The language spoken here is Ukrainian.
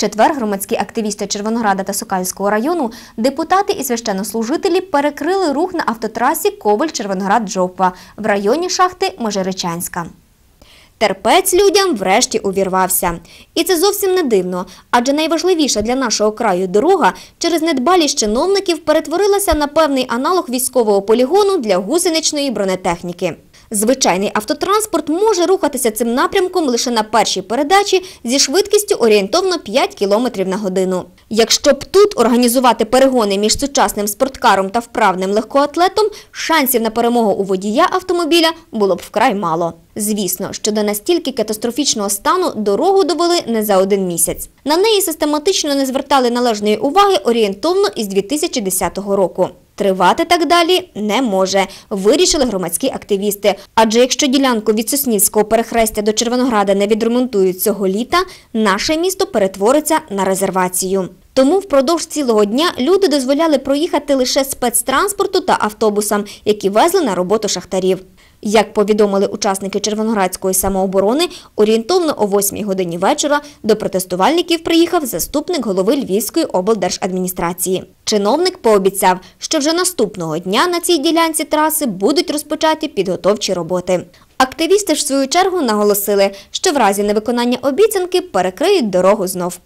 четвер громадські активісти Червонограда та Сокальського району, депутати і священнослужителі перекрили рух на автотрасі Коваль-Червоноград-Жовква в районі шахти Межиричанська. Терпець людям врешті увірвався. І це зовсім не дивно, адже найважливіша для нашого краю дорога через недбалість чиновників перетворилася на певний аналог військового полігону для гусеничної бронетехніки. Звичайний автотранспорт може рухатися цим напрямком лише на першій передачі зі швидкістю орієнтовно 5 км на годину. Якщо б тут організувати перегони між сучасним спорткаром та вправним легкоатлетом, шансів на перемогу у водія автомобіля було б вкрай мало. Звісно, що до настільки катастрофічного стану дорогу довели не за один місяць. На неї систематично не звертали належної уваги орієнтовно із 2010 року. Тривати так далі не може, вирішили громадські активісти. Адже якщо ділянку від Соснівського перехрестя до Червонограда не відремонтують цього літа, наше місто перетвориться на резервацію. Тому впродовж цілого дня люди дозволяли проїхати лише спецтранспорту та автобусам, які везли на роботу шахтарів. Як повідомили учасники Червоноградської самооборони, орієнтовно о 8 годині вечора до протестувальників приїхав заступник голови Львівської облдержадміністрації. Чиновник пообіцяв, що вже наступного дня на цій ділянці траси будуть розпочаті підготовчі роботи. Активісти ж в свою чергу наголосили, що в разі невиконання обіцянки перекриють дорогу знов.